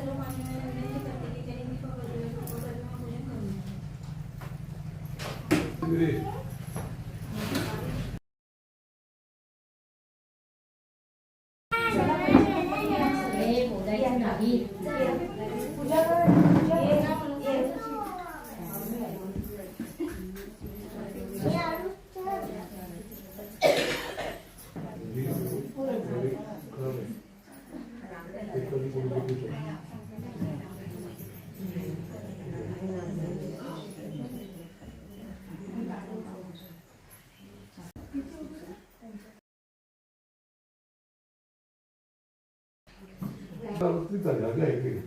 सर्व मान्यवर विनंती करते की त्यांनी दीपक प्रज्वलन उपकरणं पूजन करू ती झाली आधी ऐकली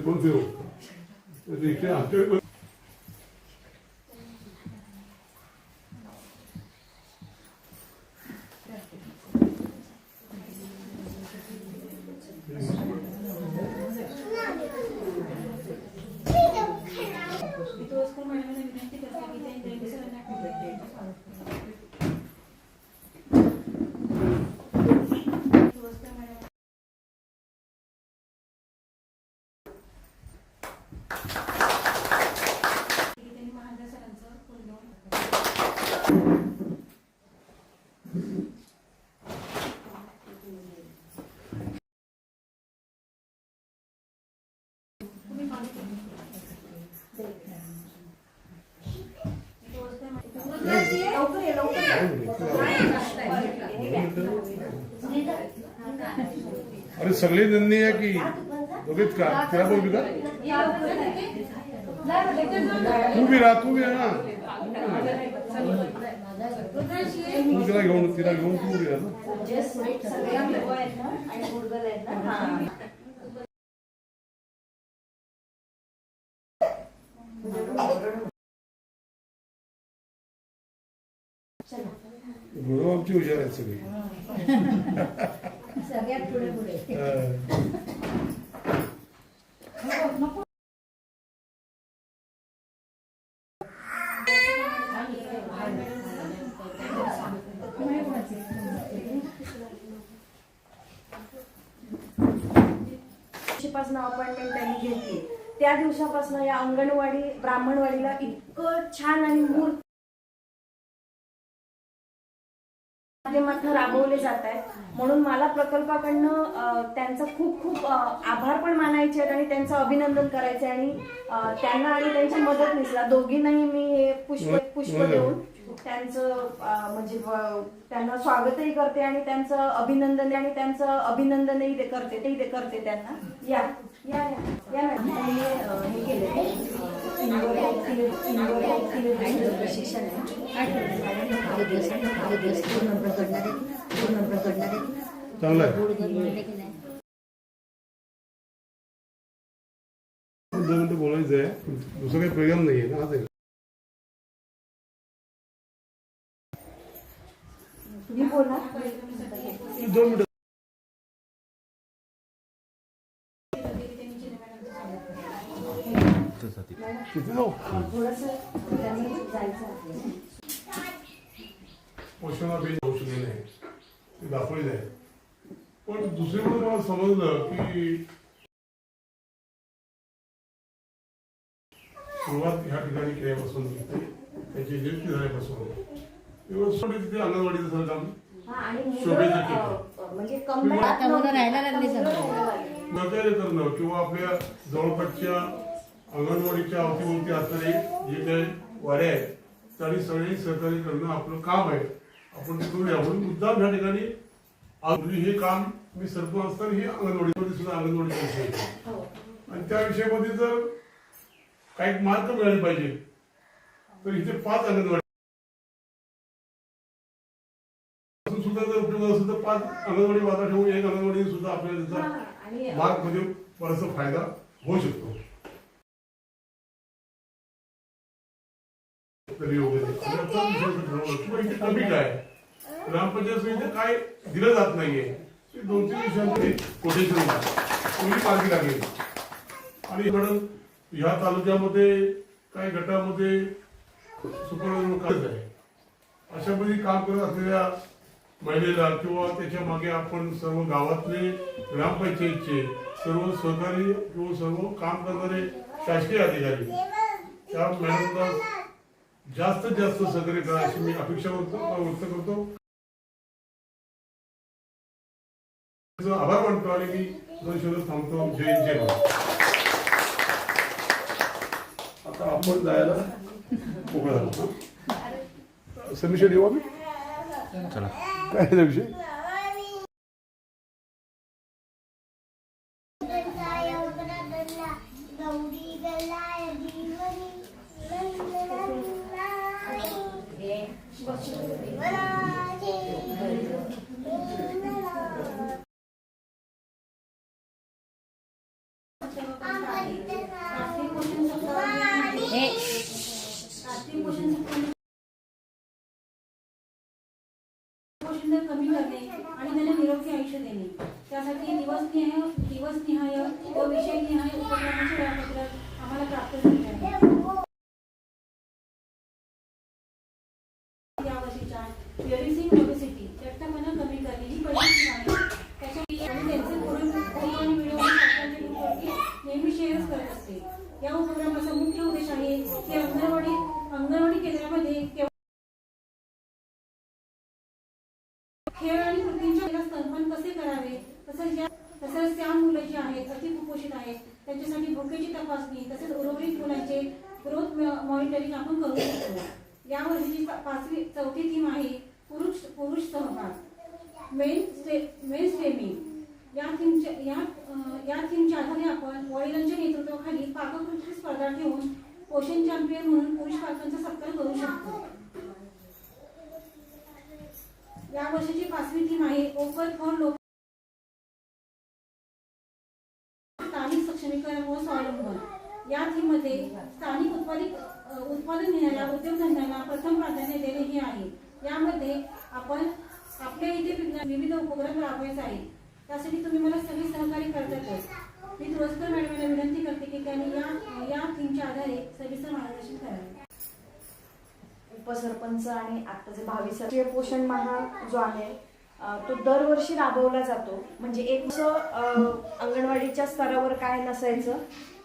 कोण फिरू इथे आमच्या तुळसकर मॅडमांना विनंती करते की त्यांनी जयंती सरांना तुळसकर मॅडम त्यांनी महाराज सरांचं फुल देऊन तुम्ही मागे अरे सगळी नंदी आहे की दोघेच का? तिला बोलू का? तू बी राहा तू बी ना तू तिला घेऊन तिला घेऊन तू बी राहा गुरु आमची हुशार आहेत सगळी सगळ्यात पुढे पुढे अं, दिवशीपासून अपॉइंटमेंट त्यांनी घेतली त्या दिवसापासून या अंगणवाडी ब्राह्मणवाडीला इतकं छान आणि मूर्त माध्यमातून राबवले जात आहेत. म्हणून मला प्रकल्पाकडनं त्यांचा खूप खूप आभार पण मानायचे आहेत आणि त्यांचं अभिनंदन करायचे आणि त्यांना आणि त्यांची मदत निसला दोघींनाही मी हे पुष्प पुष्प देऊन त्यांचं म्हणजे त्यांना स्वागतही करते आणि त्यांचं अभिनंदन आणि त्यांचं अभिनंदनही करते तेही ते करते त्यांना. या. या या. हे केले इंडोर इंडोर प्रशिक्षण आहे दिवस दिवस पूर्ण प्रकटणार आहेत पूर्ण प्रकटणार आहेत चांगलं दोन मिनिटं बोलायचं आहे. दुसरं काही प्रोग्राम नाही आहे ना आज आहे. तुम्ही बोला. दोन मिनिटं. किती जाऊ आहे. पोषणापैकी औषधे नाही ते दाखवलेलं आहे पण दुसरीकडे मला समजलं की सुरुवात ह्या ठिकाणी केल्यापासून त्याची नियुक्ती झाल्यापासून तिथे अंगणवाडीचं सगळं काम हा, शोभेचं म्हणजे किंवा आपल्या जवळपासच्या अंगणवाडीच्या अवतीभोवती असणारे जे काही वाड्या आहेत त्यांनी सगळे सहकार्य करणं आपलं काम आहे आपण ते करूया म्हणून मुद्दाम ह्या ठिकाणी आज हे काम मी सरपंच असताना ही अंगणवाडीमध्ये सुद्धा अंगणवाडी विषय. हो. आणि त्या विषयामध्ये जर काही मार्क मिळाले पाहिजे तर इथे पाच अंगणवाडी सुद्धा जर उपयोग असेल तर पाच अंगणवाडी वादा ठेवून एक अंगणवाडी सुद्धा आपल्याला त्याचा मार्कमध्ये बराचसा फायदा होऊ शकतो तरी कमी काय ग्रामपंचायत इथे काय दिलं जात नाहीये. ते दोन तीन दिवसांमध्ये कोटेशन तुम्ही मार्गी लागेल. आणि मॅडम ह्या तालुक्यामध्ये काही गटामध्ये सुपरवायझर आहे अशा काम करत असलेल्या महिलेला किंवा त्याच्यामागे आपण सर्व गावातले ग्रामपंचायतचे सर्व सहकारी किंवा सर्व काम करणारे शासकीय अधिकारी त्या मॅडमला जास्तीत जास्त सहकार्य करा अशी मी अपेक्षा व्यक्त करतो. आभार मानतो आणि मी दोन शब्द थांबतो जय जय. आता आपण जायला मोकळा झालो ना सबमिशन येऊ आम्ही? काय विषय गौरी गल्लाय दिवनी राष्ट्रीय पोषण सप्ताह राष्ट्रीय पोषण सप्ताह पोषण दर कमी करणे आणि त्यांना निरोगी आयुष्य देणे त्यासाठी दिवसनिहाय व विषयनिहाय उपक्रमाचे वेळापत्रक आम्हाला प्राप्त झाले आहे यावर्षीच्या रिड्युसिंग ओबेसिटी लठ्ठपणा कमी करणे ही पहिली आहे त्याच्या आणि त्यांचे पुरण फोटो आणि व्हिडिओ मी सरकारच्या ग्रुपवरती नेहमी शेअर करत असते या उपक्रमाचा मुख्य उद्देश आहे की अंगणवाडी अंगणवाडी केंद्रामध्ये केवळ खेळ आणि कृतींच्या स्तनपान कसे करावे तसंच या तसंच त्या मुलं जी आहेत अतिकुपोषित आहेत त्यांच्यासाठी भुकेची तपासणी तसेच उर्वरित मुलांचे ग्रोथ मॉनिटरिंग आपण करू शकतो. या वर्षीची पाचवी चौथी थीम आहे पुरुष पुरुष सहभाग. मेन स्टे मेन स्टेमिंग या थीमच्या या या थीमच्या आधारे आपण वडिलांच्या नेतृत्वाखाली पाककृती स्पर्धा ठेवून पोषण चॅम्पियन म्हणून पुरुष पालकांचा सत्कार करू शकतो. या वर्षाची पाचवी थीम आहे ओपन फॉर लोक स्थानिक सक्षमीकरण व स्वावलंबन या थीममध्ये स्थानिक उत्पादित उत्पादन घेणाऱ्या उद्योगधंद्यांना प्रथम प्राधान्य देणे हे आहे यामध्ये आपण आपल्या इथे विविध उपक्रम राबवायचे आहेत त्यासाठी तुम्ही मला सगळे सहकार्य करतातच मी तुळसकर मॅडमला विनंती करते की त्यांनी या या थीमच्या आधारे सविस्तर मार्गदर्शन करावे उपसरपंच आणि आता जे भावी राष्ट्रीय पोषण महा जो आहे तो दरवर्षी राबवला जातो. म्हणजे एक अंगणवाडीच्या स्तरावर काय नसायचं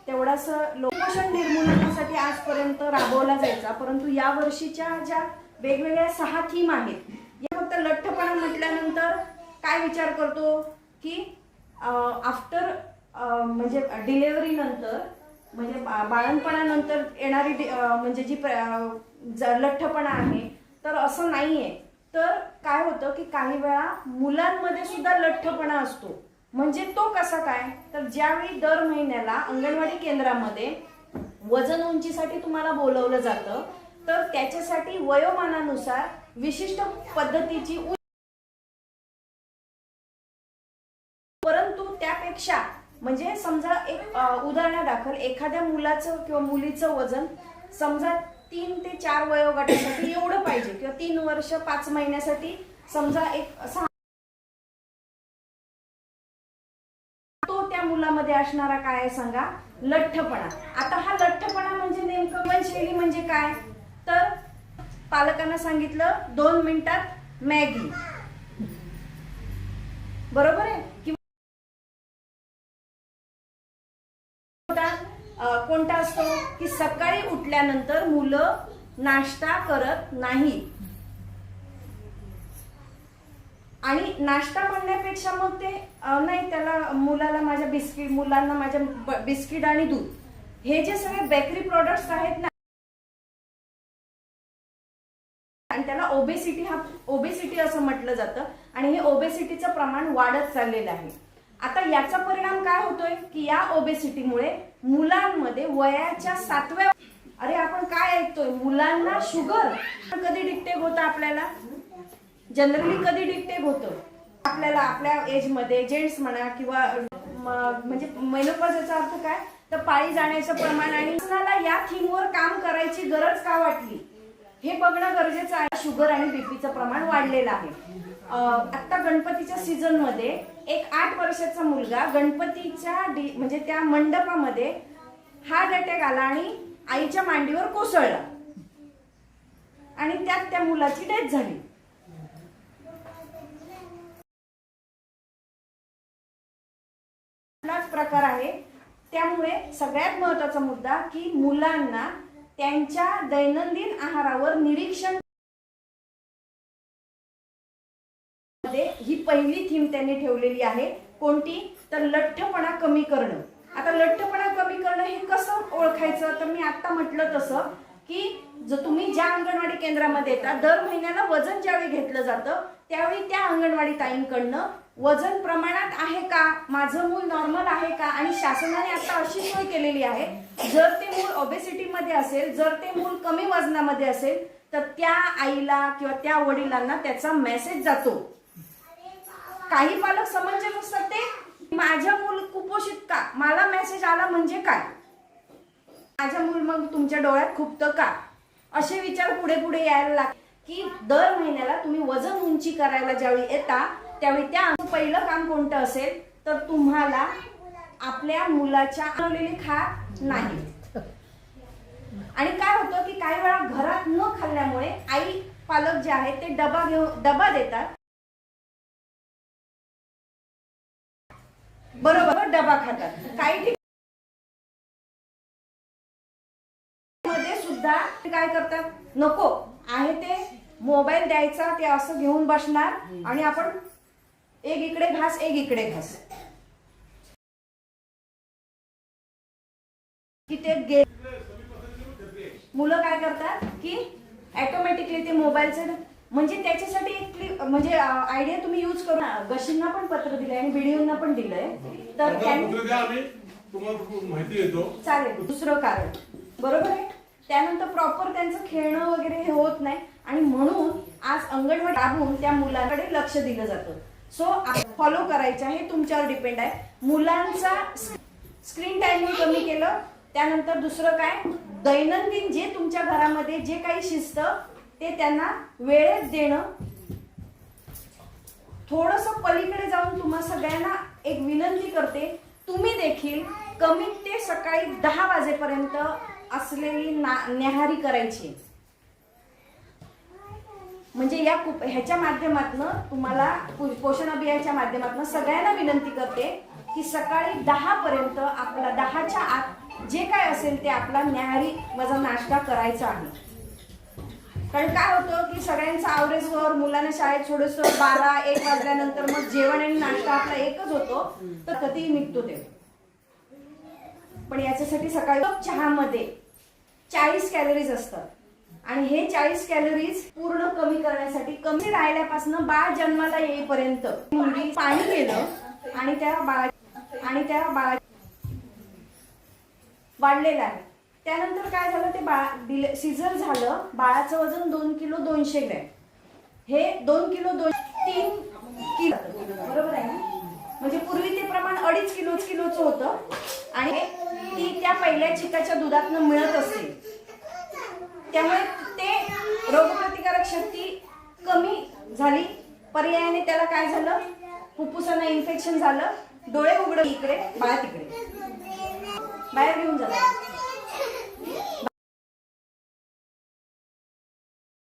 तेवढाच लोकशन निर्मूलनासाठी आजपर्यंत राबवला जायचा. परंतु या वर्षीच्या ज्या वेगवेगळ्या सहा थीम आहेत या फक्त लठ्ठपणा म्हटल्यानंतर काय विचार करतो की आफ्टर म्हणजे डिलेवरी नंतर म्हणजे बाळणपणानंतर येणारी म्हणजे जी प्र- लठ्ठपणा आहे तर असं नाहीये. तर काय होतं की काही वेळा मुलांमध्ये सुद्धा लठ्ठपणा असतो. म्हणजे तो कसा काय? तर ज्यावेळी दर महिन्याला अंगणवाडी केंद्रामध्ये वजन उंचीसाठी तुम्हाला बोलवलं जातं तर त्याच्यासाठी वयोमानानुसार विशिष्ट पद्धतीची परंतु त्यापेक्षा म्हणजे समजा एक अ, उदाहरणादाखल एखाद्या मुलाचं किंवा मुलीचं वजन समजा तीन ते चार वयोगटासाठी एवढं पाहिजे किंवा तीन वर्ष पाच महिन्यासाठी समजा एक सहा असणारा काय सांगा? लठ्ठपणा. आता हा लठ्ठपणा म्हणजे नेमकं शैली म्हणजे काय? तर पालकांना सांगितलं दोन मिनिटात मॅगी. बरोबर आहे? किंवा कोणता कोणता असतो? की सकाळी उठल्यानंतर मुलं नाश्ता करत नाही आणि नाश्ता म्हणण्यापेक्षा मग ते नाही त्याला मुलाला माझ्या बिस्किट मुलांना माझ्या बिस्किट आणि दूध. हे जे सगळे बेकरी प्रोडक्ट्स आहेत ना आणि त्याला ओबेसिटी हा ओबेसिटी असं म्हटलं जातं आणि हे ओबेसिटीचं प्रमाण वाढत चाललेलं आहे. आता याचा परिणाम काय होतोय? की या ओबेसिटीमुळे मुलांमध्ये वयाच्या सातव्या अरे आपण काय ऐकतोय? मुलांना शुगर कधी डिक्टेक होतं आपल्याला? जनरली कधी डिक्टेक होतं? आपल्याला आपल्या एजमध्ये जेंट्स म्हणा किंवा म्हणजे मेनोपॉज अर्थ काय? तर पाळी जाण्याचं प्रमाण आणि शासनाला या थीमवर काम करायची गरज का वाटली? हे बघणं गरजेचं आहे. शुगर आणि बीपीचं प्रमाण वाढलेलं आहे. आत्ता आता गणपतीच्या सीझनमध्ये एक आठ वर्षाचा मुलगा गणपतीच्या म्हणजे त्या मंडपामध्ये हार्ट अटॅक आला आणि आईच्या मांडीवर कोसळला. आणि त्यात त्या मुलाची डेथ झाली. हाच प्रकार आहे. त्यामुळे सगळ्यात महत्त्वाचा मुद्दा की मुलांना त्यांच्या दैनंदिन आहारावर निरीक्षण ही पहिली थीम त्यांनी ठेवलेली आहे. कोणती? तर लठ्ठपणा कमी करणं. आता लठ्ठपणा कमी करणं हे कसं ओळखायचं? तर मी आता म्हटलं तसं की जर तुम्ही ज्या अंगणवाडी केंद्रामध्ये येतात दर महिन्याला वजन ज्यावेळी घेतलं जातं त्यावेळी त्या अंगणवाडी ताईंकडनं वजन प्रमाणात आहे का? माझं मूल नॉर्मल आहे का? आणि शासनाने आता अशी सोय केलेली आहे जर ते मूल ओबेसिटीमध्ये असेल जर ते मूल कमी वजनामध्ये असेल तर त्या आईला किंवा त्या वडिलांना त्याचा मेसेज जातो. काही पालक समजले नसतात ते. माझ्या मूल कुपोषित का? मला मेसेज आला म्हणजे काय? माझ्या मूल मग तुमच्या डोळ्यात खुपतं का? असे विचार पुढे पुढे यायला लाग की दर महिन्याला तुम्ही वजन उंची करायला ज्यावेळी येता त्यावेळी त्या पहिलं काम कोणतं असेल तर तुम्हाला आपल्या मुलाच्या आणलेली खा नाही. आणि काय होतं की काही वेळा घरात न खाल्ल्यामुळे आई पालक जे आहेत ते डबा घेऊन डबा देतात. बरोबर डबा खातात. काही ठिकाणी मध्ये सुद्धा ते काय करतात? नको. आहे ते मोबाईल द्यायचा ते असं घेऊन बसणार आणि आपण एक इकडे घास एक इकडे घास. की ते गे मुलं काय करतात की ऑटोमॅटिकली ते मोबाईलचं म्हणजे त्याच्यासाठी एक म्हणजे आयडिया तुम्ही यूज करू गशींना पण पत्र दिलंय आणि व्हिडिओना पण दिलंय. तर माहिती चालेल. दुसरं कारण. बरोबर आहे? त्यानंतर प्रॉपर त्यांचं खेळणं वगैरे हे होत नाही. आणि म्हणून आज अंगणवाडी राबवून त्या मुलांकडे लक्ष दिलं जातं. सो फॉलो करायचं हे तुमच्यावर डिपेंड आहे. मुलांचा स्क्रीन टायमिंग कमी केलं. त्यानंतर दुसरं काय? दैनंदिन जे तुमच्या घरामध्ये जे काही शिस्त ते त्यांना वेळेत देणं. थोडस पलीकडे जाऊन तुम्हा सगळ्यांना एक विनंती करते. तुम्ही देखील कमीत ते सकाळी दहा वाजेपर्यंत असलेली ना- न्याहारी करायची. म्हणजे या कुप ह्याच्या माध्यमातनं तुम्हाला पोषण अभियानाच्या माध्यमातून सगळ्यांना विनंती करते की सकाळी दहा पर्यंत आपला दहाच्या आत जे काय असेल ते आपला न्याहारी माझा नाश्ता करायचा आहे. कारण काय होतं की सगळ्यांचं आवरेजवर मुलांना शाळेत सोडसं बारा एक वाजल्यानंतर मग जेवण आणि नाश्ता आपला एकच होतो तर कधीही निघतो ते. पण याच्यासाठी सकाळी चहामध्ये चाळीस कॅलरीज असतात. आणि हे चाळीस कॅलरीज पूर्ण कमी करण्यासाठी कमी राहिल्यापासून बाळ जन्माला येईपर्यंत. मुलगी पाणी केलं आणि त्या बाळा आणि त्या बाळा वाढलेलं आहे. त्यानंतर काय झालं ते बाळा दिले सिझर झालं. बाळाचं वजन दोन किलो दोनशे ग्रॅम. हे दोन किलो दोन तीन किलो बरोबर आहे ना? म्हणजे पूर्वी ते प्रमाण अडीच किलो किलोचं होतं. आणि ती त्या पहिल्या चिकाच्या दुधातनं मिळत असते. त्यामुळे ते रोगप्रतिकारक शक्ती कमी झाली. पर्यायाने त्याला काय झालं? फुफ्फुसांना इन्फेक्शन झालं. डोळे उघड इकडे बाळा तिकडे. बाहेर घेऊन जा.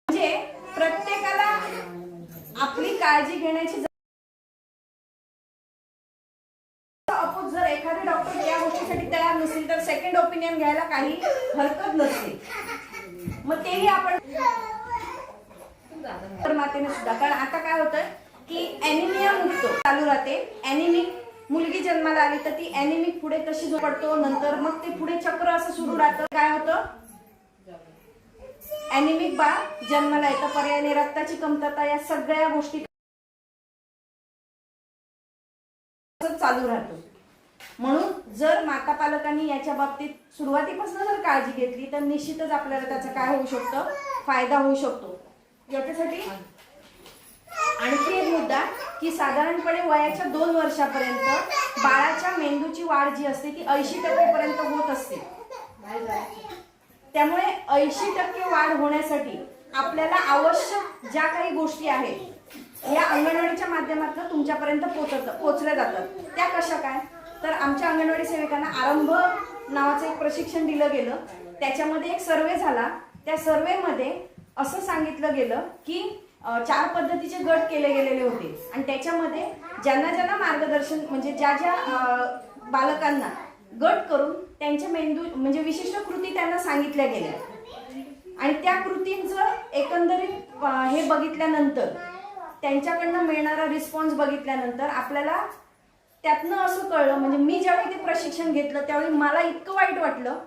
म्हणजे प्रत्येकाला आपली काळजी घेण्याची अपोज जर एखादे डॉक्टर त्या गोष्टीसाठी तयार नसेल तर सेकंड ओपिनियन घ्यायला काही हरकत नसते. मग तेही आपण तर मातेने सुद्धा. कारण आता काय होतं की अॅनिमिया मुक्त चालू राहते. अॅनिमिक मुलगी जन्माला आली तर ती अॅनिमिक पुढे तशी पडतो. नंतर मग ते पुढे चक्र असं सुरू राहतं. काय होतं? अॅनिमिक बा जन्माला येतं. पर्यायाने रक्ताची कमतरता या सगळ्या गोष्टी चालू राहतो. म्हणून जर माता पालकांनी याच्या बाबतीत सुरुवातीपासून जर काळजी घेतली तर निश्चितच आपल्याला त्याचा काय होऊ शकतं? फायदा होऊ शकतो. याच्यासाठी आणखी एक मुद्दा की साधारणपणे वयाच्या दोन वर्षापर्यंत बाळाच्या मेंदूची वाढ जी असते ती ऐंशी टक्केपर्यंत होत असते. त्यामुळे ऐंशी टक्के वाढ होण्यासाठी आपल्याला आवश्यक ज्या काही गोष्टी आहेत या अंगणवाडीच्या माध्यमातून तुमच्यापर्यंत पोचत पोचल्या जातात. त्या कशा काय? तर आमच्या अंगणवाडी सेविकांना आरंभ नावाचं एक प्रशिक्षण दिलं गेलं. त्याच्यामध्ये एक सर्वे झाला. त्या सर्वेमध्ये असं सांगितलं गेलं की चार पद्धतीचे गट केले गेलेले होते. आणि त्याच्यामध्ये ज्यांना ज्यांना मार्गदर्शन म्हणजे ज्या ज्या बालकांना गट करून त्यांच्या मेंदू म्हणजे विशिष्ट कृती त्यांना सांगितल्या गेल्या. आणि त्या कृतींचं एकंदरीत हे बघितल्यानंतर त्यांच्याकडनं मिळणारा रिस्पॉन्स बघितल्यानंतर आपल्याला त्यातनं असं कळलं म्हणजे मी ज्यावेळी ते प्रशिक्षण घेतलं त्यावेळी मला इतकं वाईट वाटलं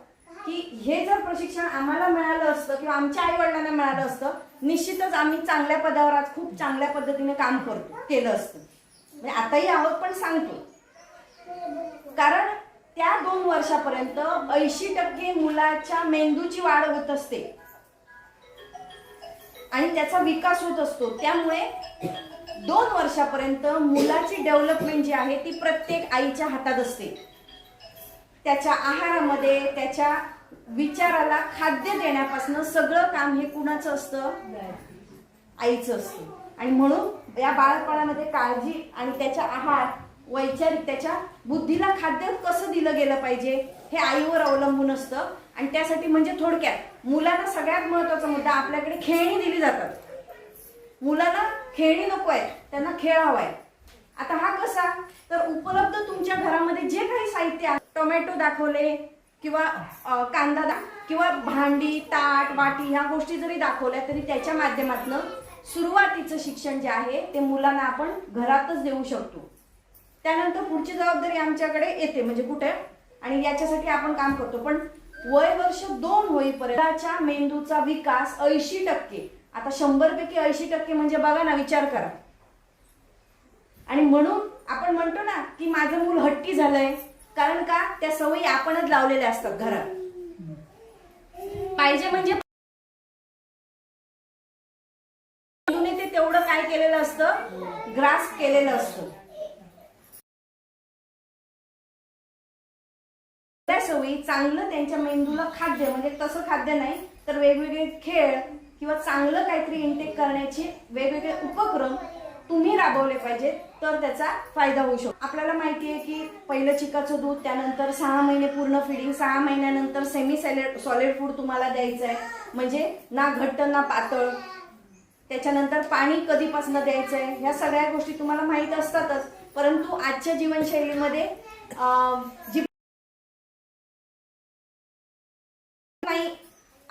की हे जर प्रशिक्षण आम्हाला मिळालं असतं किंवा आमच्या आई वडिलांना मिळालं असतं निश्चितच आम्ही चांगल्या पदावर आज खूप चांगल्या पद्धतीने काम करतो केलं असतं. म्हणजे आताही आहोत पण सांगतो. कारण त्या दोन वर्षापर्यंत ऐंशी टक्के मुलाच्या मेंदूची वाढ होत असते. आणि त्याचा विकास होत असतो. त्यामुळे दोन वर्षापर्यंत मुलाची डेव्हलपमेंट जी आहे ती प्रत्येक आईच्या हातात असते. त्याच्या आहारामध्ये त्याच्या विचाराला खाद्य देण्यापासून सगळं काम हे कुणाचं असतं? आईचं असतं. आणि म्हणून या बाळपणामध्ये काळजी आणि त्याच्या आहार वैचारिक त्याच्या बुद्धीला खाद्य कसं दिलं गेलं पाहिजे हे आईवर अवलंबून असतं. आणि त्यासाठी म्हणजे थोडक्यात मुलांना सगळ्यात महत्त्वाचा मुद्दा आपल्याकडे खेळणी दिली जातात. मुलांना खेळणी नको आहे त्यांना खेळ हवाय आता हा कसा? तर उपलब्ध तुमच्या घरामध्ये जे काही साहित्य आहे टोमॅटो दाखवले किंवा कांदा दा किंवा भांडी ताट वाटी ह्या गोष्टी जरी दाखवल्या तरी त्याच्या माध्यमातून सुरुवातीचं शिक्षण जे आहे ते मुलांना आपण घरातच देऊ शकतो. त्यानंतर पुढची जबाबदारी आमच्याकडे येते म्हणजे कुठे? आणि याच्यासाठी आपण काम करतो. पण वय वर्ष दोन होईपर्यंतच्या मेंदूचा विकास ऐंशी टक्के आता शंभर पैकी ऐंशी टक्के म्हणजे बघा ना विचार करा. आणि म्हणून आपण म्हणतो ना की माझं मूल हट्टी झालंय. कारण का? त्या सवयी आपणच लावलेल्या असतात घरात. पाहिजे म्हणजे ते तेवढं काय केलेलं असतं? ग्रास केलेलं असतं. त्या सवयी चांगलं त्यांच्या मेंदूला खाद्य म्हणजे तसं खाद्य नाही तर वेगवेगळे खेळ किंवा चांगलं काहीतरी इंटेक करण्याचे वेगवेगळे उपक्रम तुम्ही राबवले पाहिजेत तर त्याचा फायदा होऊ शकतो. आपल्याला माहिती आहे की पहिलं चिकाचं दूध त्यानंतर सहा महिने पूर्ण फिडिंग सहा महिन्यानंतर सेमी सॅलेड सॉलिड फूड तुम्हाला द्यायचं आहे. म्हणजे ना घट्ट ना पातळ. त्याच्यानंतर पाणी कधीपासून द्यायचं आहे. ह्या सगळ्या गोष्टी तुम्हाला माहीत असतातच परंतु आजच्या जीवनशैलीमध्ये जी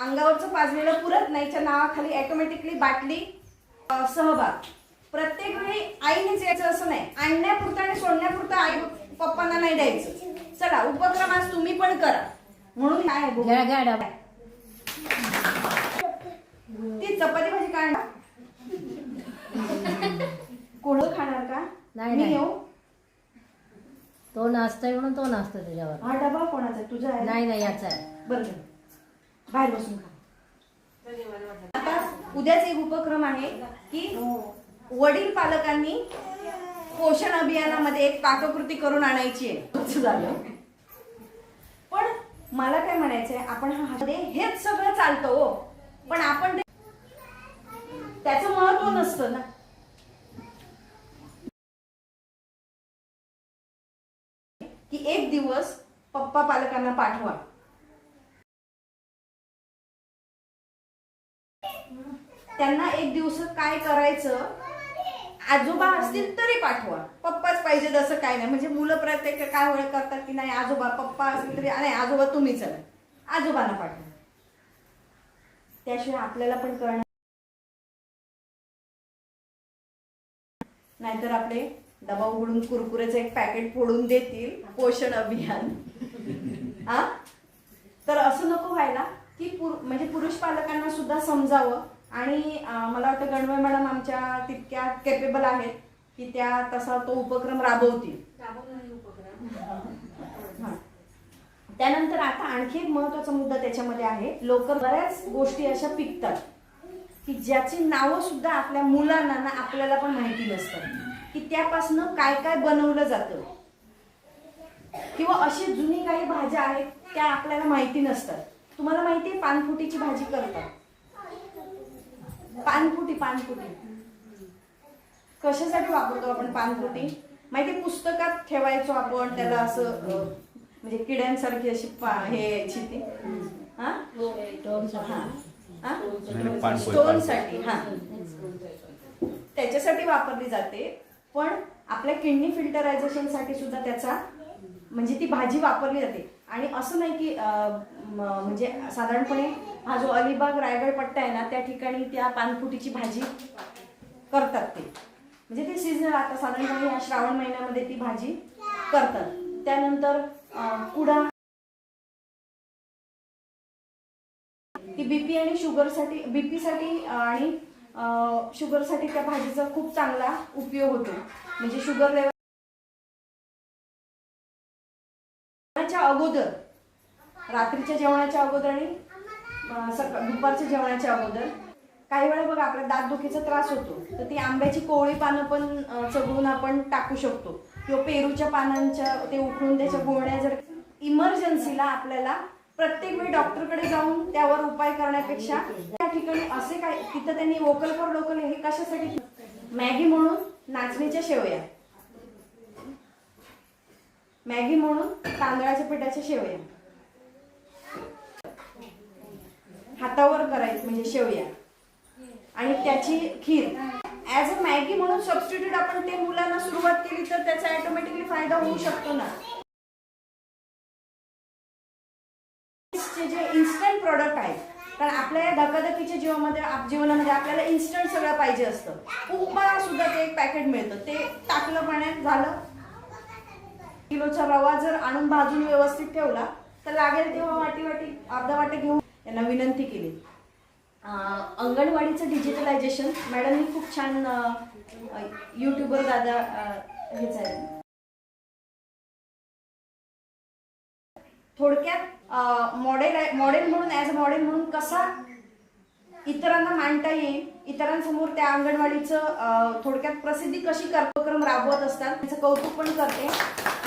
अंगावरचं पाजलेलं पुरत नाहीच्या नावाखाली ऑटोमॅटिकली बाटली सहभाग. प्रत्येक वेळी आईनेच यायचं असं नाही. आणण्यापुरतं आणि सोडण्यापुरतं आई पप्पांना नाही द्यायचं. चला उपक्रम आज तुम्ही पण करा. म्हणून काय ती चपाती भाजी काय आणणार? कोण खाणार का? नाही. येऊ? तो नाचतोय म्हणून तो नाचतो तुझ्यावर. हा डबा कोणाचा? तुझा नाही नाही याचा आहे. बरं. बाहेर बसून खा. आता उद्याच एक उपक्रम आहे की वडील पालकांनी पोषण अभियानामध्ये एक पाककृती करून आणायची आहे. झालं. पण मला काय म्हणायचंय आपण हा हेच सगळं चालतं हो. पण आपण त्याचं महत्त्व नसतं ना. की एक दिवस पप्पा पालकांना पाठवा. त्यांना एक दिवस काय करायचं? आजोबा असतील तरी पाठवा. पप्पाच पाहिजे जसं काय नाही. म्हणजे मुलं प्रत्येक काय वेळ करतात की नाही? आजोबा पप्पा असतील तरी नाही आजोबा तुम्ही चला आजोबांना पाठवा. त्याशिवाय आपल्याला पण कळणार नाहीतर आपले डबा उघडून कुरकुरेचं एक पॅकेट फोडून देतील पोषण अभियान. हा? तर असं नको व्हायला की पुर म्हणजे पुरुष पालकांना सुद्धा समजावं. आणि मला वाटतं गणवय मॅडम आमच्या तितक्या केपेबल आहेत की त्या तसा तो उपक्रम राबवतील. त्यानंतर आता आणखी एक महत्त्वाचा मुद्दा त्याच्यामध्ये आहे. लोक बऱ्याच गोष्टी अशा पिकतात की ज्याची नावं सुद्धा आपल्या मुलांना ना आपल्याला पण माहिती नसतात. की त्यापासनं काय काय बनवलं जातं. किंवा अशी जुनी काही भाज्या आहेत त्या आपल्याला माहिती नसतात. तुम्हाला माहिती आहे पानफुटीची भाजी करतात. पानकुटी पानकुटी कशासाठी वापरतो आपण पानकुटी माहिती पुस्तकात ठेवायचो आपण त्याला असं म्हणजे किड्यांसारखी अशी पा- हे यायची ती. हा? हा? स्टोनसाठी हा. त्याच्यासाठी वापरली जाते पण आपल्या किडनी फिल्टरायझेशनसाठी सुद्धा त्याचा म्हणजे ती भाजी वापरली जाते. आणि असं नाही की म्हणजे साधारणपणे हा जो अलिबाग रायगड पट्टा आहे ना त्या ठिकाणी त्या पानफुटीची भाजी करतात ते. म्हणजे ते सीझनल आता साधारणपणे या श्रावण महिन्यामध्ये ती भाजी करतात. त्यानंतर कुडा ती बीपी आणि शुगरसाठी बीपीसाठी आणि शुगरसाठी त्या भाजीचा खूप चांगला उपयोग होतो. म्हणजे शुगर लेवल अगोदर रात्रीच्या जेवणाच्या अगोदर आणि सकाळ दुपारच्या जेवणाच्या अगोदर. काही वेळा बघा आपल्या दातदुखीचा त्रास होतो. तर ती आंब्याची कोवळी पानं पण अं, चघळून आपण टाकू शकतो. किंवा पेरूच्या पानांच्या ते उकळून त्याच्या गोळण्या जर इमर्जन्सीला आपल्याला प्रत्येक वेळी डॉक्टरकडे जाऊन त्यावर उपाय करण्यापेक्षा त्या ठिकाणी असे काय तिथं त्यांनी वोकल फॉर लोकल हे कशासाठी मॅगी म्हणून नाचणीच्या शेवया. मॅगी म्हणून तांदळाच्या पिठाच्या शेवया. हातावर करायचं म्हणजे शेवया. आणि त्याची खीर. ऍज अ मॅगी म्हणून सबस्टिट्यूट आपण ते मुलांना सुरुवात केली तर त्याचा ऑटोमॅटिकली फायदा होऊ शकतो ना. जे इन्स्टंट प्रोडक्ट आहेत कारण आपल्या या धकाधकीच्या जीवनामध्ये जीवनामध्ये आपल्याला इन्स्टंट सगळं पाहिजे असतं. उपमा सुद्धा ते एक पॅकेट मिळतं. ते टाकलं पाण्यात झालं. किलोचा रवा जर आणून भाजून व्यवस्थित ठेवला तर लागेल तेव्हा वाटी वाटी अर्धा वाटी घेऊन यांना विनंती केली. अंगणवाडीचं डिजिटलायझेशन मॅडमनी खूप छान यूट्यूबवर दादा हेच आहे. थोडक्यात मॉडेल आहे मॉडेल म्हणून ॲज अ मॉडेल म्हणून कसा इतरांना मांडता येईल इतरांसमोर त्या अंगणवाडीचं थोडक्यात प्रसिद्धी कशी कार्यक्रम राबवत असतात त्याचं कौतुक पण करते.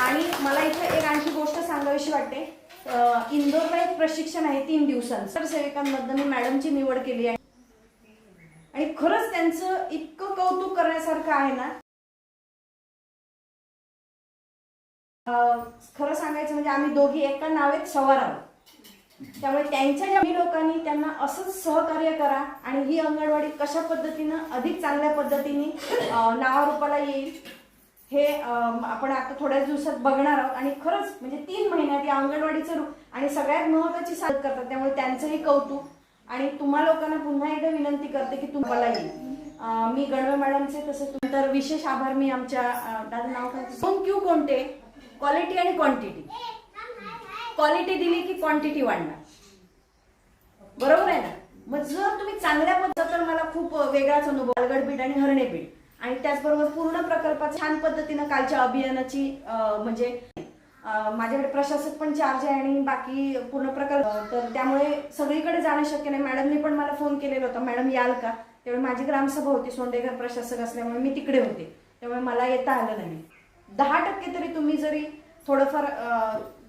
आणि मला इथं एक आणखी गोष्ट सांगावीशी वाटते. इंदोरला एक प्रशिक्षण आहे तीन दिवसांचं. सेविकांमधनं मी मॅडमची निवड केली आहे. आणि खरंच त्यांचं इतकं कौतुक करण्यासारखं आहे ना. खरं सांगायचं म्हणजे आम्ही दोघी एका नावेत सवार आहोत. त्यामुळे त्यांच्या ज्या लोकांनी त्यांना असंच सहकार्य करा आणि ही अंगणवाडी कशा पद्धतीनं अधिक चांगल्या पद्धतीने नावारूपाला येईल हे आपण आता थोड्याच दिवसात बघणार आहोत. आणि खरंच म्हणजे तीन महिन्यात या अंगणवाडीचं रूप आणि सगळ्यात महत्वाची साथ करतात त्यामुळे त्यांचंही कौतुक. आणि तुम्हा लोकांना पुन्हा एकदा विनंती करते की तुम्हाला येईल. मी गणवे मॅडमचे तसं तुम- तर विशेष आभार मी आमच्या दादा नाव काय दोन क्यू कोणते? क्वालिटी आणि क्वांटिटी क्वालिटी दिली की क्वांटिटी वाढणार. बरोबर आहे ना? मग जर तुम्ही चांगल्या पद्धत तर मला खूप वेगळाच अनुभव अलगड बीट आणि हरणे बीट आणि त्याचबरोबर पूर्ण प्रकल्पात छान पद्धतीनं कालच्या अभियानाची म्हणजे माझ्याकडे प्रशासक पण चार्ज आहे आणि बाकी पूर्ण प्रकल्प तर त्यामुळे सगळीकडे जाणं शक्य नाही. मॅडमने पण मला फोन केलेला होता. मॅडम याल का? त्यामुळे माझी ग्रामसभा होती सोंडेघर प्रशासक असल्यामुळे मी तिकडे होते. त्यामुळे मला येता आलं नाही. दहा टक्के तरी तुम्ही जरी थोडंफार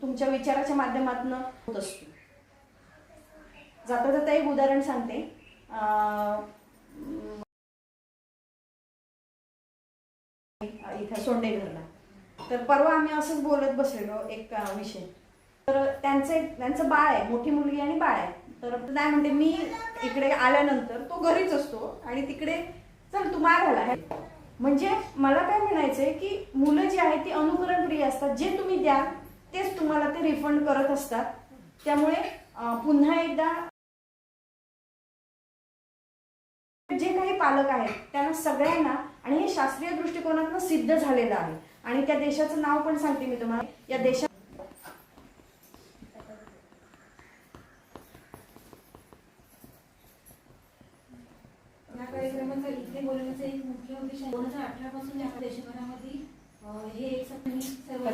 तुमच्या विचाराच्या माध्यमातून होत असतो. जाता जाता एक उदाहरण सांगते. इथं सोंडेघरला. तर परवा आम्ही असंच बोलत बसलेलो एक विषय. तर त्यांचं एक त्यांचं बाळ आहे मोठी मुलगी आणि बाळ आहे. तर नाही म्हणते मी इकडे आल्यानंतर तो घरीच असतो आणि तिकडे चल तू मार घाला. म्हणजे मला काय म्हणायचंय की मुलं जी आहेत ती अनुकरण प्रिय असतात. जे तुम्ही द्या तेच तुम्हाला ते रिफंड करत असतात. त्यामुळे पुन्हा एकदा जे काही पालक आहेत त्यांना सगळ्यांना आणि हे शास्त्रीय दृष्टिकोनातून सिद्ध झालेलं आहे. आणि त्या देशाचं नाव पण सांगते मी तुम्हाला. या देशात या कार्यक्रमाचा इथे बोलण्याचा एक मुख्य उद्देश आहे. दोन हजार अठरा पासून या देशभरामध्ये हे एक सर्व